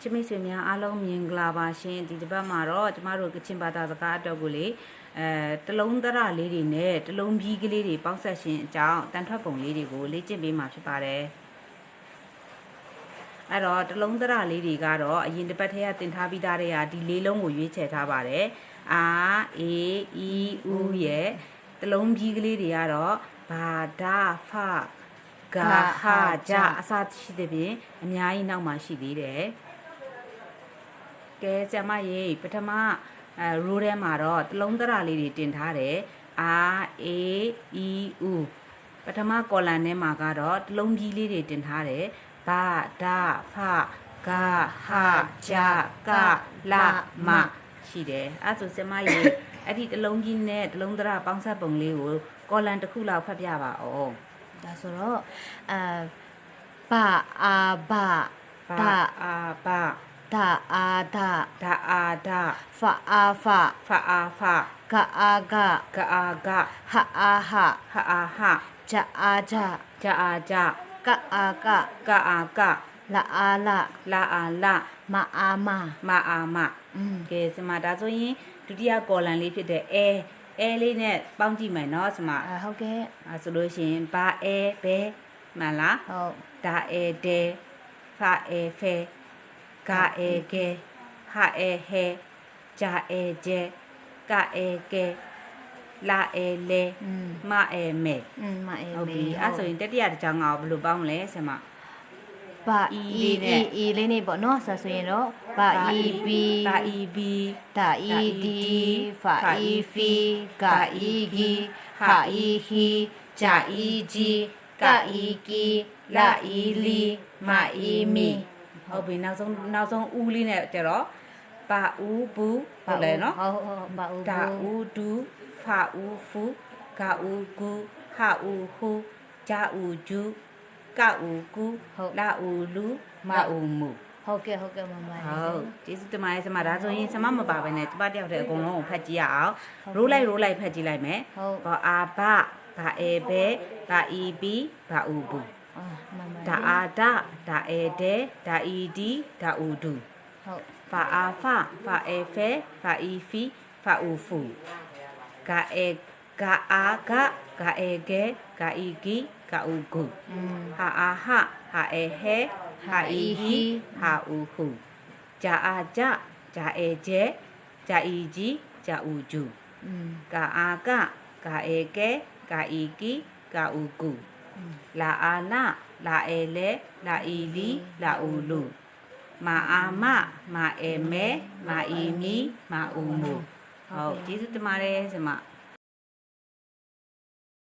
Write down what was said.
ချစ်မိတ်ဆွေများအားလုံးမြင်ကြပါရှင်ဒီတစ်ပတ်မှာတော့ကျမတို့ကချင်ဘာသာစကားအတွက်ကိုလေအဲတလုံးသရလေးတွေနဲ့တလုံးပြီးကလေးတွေပေါင်းဆက်ရှင်အကြောင်းတန်ထွက်ပုံလေးတွေကိုလေ့ကျင့်ပေးမှာဖြစ်ပါတယ်အဲ့တော့တလုံးသရလေးတွေကတော့အရင်တစ်ပတ်ထဲကတင်ထားပြီးသားတွေကဒီလေးလုံးကိုရွေးချယ်ထားပါတယ်အာအေအီဦးရဲ့တလုံးပြီးကလေးတွေကတော့ဘာဒါဖဂါဟာဂျာအစရှိတဲ့ပြင်အများကြီးနောက်မှရှိသေးတယ် ကဲဆရာမရေပထမအဲရိုးထဲမှာတော့တလုံးသရလေးတွေတင်ထားတယ် R A E U ပထမကောလန်ထဲမှာကတော့တလုံးကြီးလေးတွေတင်ထားတယ်ဘာဒါဖဂါဟာဂျာကလာမရှိတယ်အဲဆိုဆရာမရေအဲ့ဒီတလုံးကြီးနဲ့တလုံးသရပေါင်းဆက်ပုံလေးကိုကောလန်တစ်ခုလောက်ဖတ်ပြပါအောင်ဒါဆိုတော့အာဘာအာဘာဘာဒါအာဘာ ဒါအာဒါဒါအာဒါဖအာဖဖအာဖဂအာဂဂအာဂဟာအာဟာဟာအာဟာဂျာအာဂျာဂျာအာဂျာကအာကကအာကလာအာလာလာအာလာမအာမမအာမอืมကဲစမဒါဆိုရင်ဒုတိယကောလန်လေးဖြစ်တဲ့အဲအဲလေးနဲ့ပေါင်းကြည့်မယ်နော်စမအာဟုတ်ကဲ့အဲဆိုလို့ရှိရင်ဘာအဲဘဲမှန်လားဟုတ်ဒါအဲတဲဖာအဲဖဲ ka e ge ha e he cha e je ka e ge la e le ma e me ma e me ဟုတ်ပြီအဲ့ဆိုရင်တတိယတစ်ချောင်းကဘယ်လိုပေါင်းလဲဆရာမဘာအီအီလေးနေပေါ့နော်ဆက်ဆိုရင်တော့ဘာအီဘီဘာအီဘီဒါအီဒီဖာအီဖီကာအီဂီဟာအီဟီဂျာအီဂျီကာအီကီလာအီလီမာအီမီ ဟုတ်ပြီနောက်ဆုံးနောက်ဆုံးဦးလေးနဲ့ကျတော့ပါဦးဘူးဟုတ်လဲနော်ဟုတ်ဟုတ်ဘာဦးဒါဦးဒူဖာဦးဖူဂါဦးကူဟာဦးဟူဂျာဦးဂျူကဦးကူလာဦးလူမဦးမူဟုတ်ကဲ့ဟုတ်ကဲ့မမဟုတ်ကျေးဇူးတင်ပါတယ်ဆမဒါဆိုရင်ဆမမပါဘဲနဲ့တပတ်တယောက်တည်းအကုန်လုံးကိုဖတ်ကြည့်ရအောင်ရိုးလိုက်ရိုးလိုက်ဖတ်ကြည့်လိုက်မယ်ဟုတ်ဘောအာဘဘာအေဘဲဘာအီဘီဘာဦးဘူး အာမမဒါအာဒဒါအေဒေဒါအီဒီဒါဦးဒူဟုတ်ဖာအာဖာဖာအေဖဲဖာအီ la ala la ele la ili la ulu ma ama ma eme ma imi ma umu ဟုတ်ကျေးဇူးတင်ပါတယ်ဆရာမ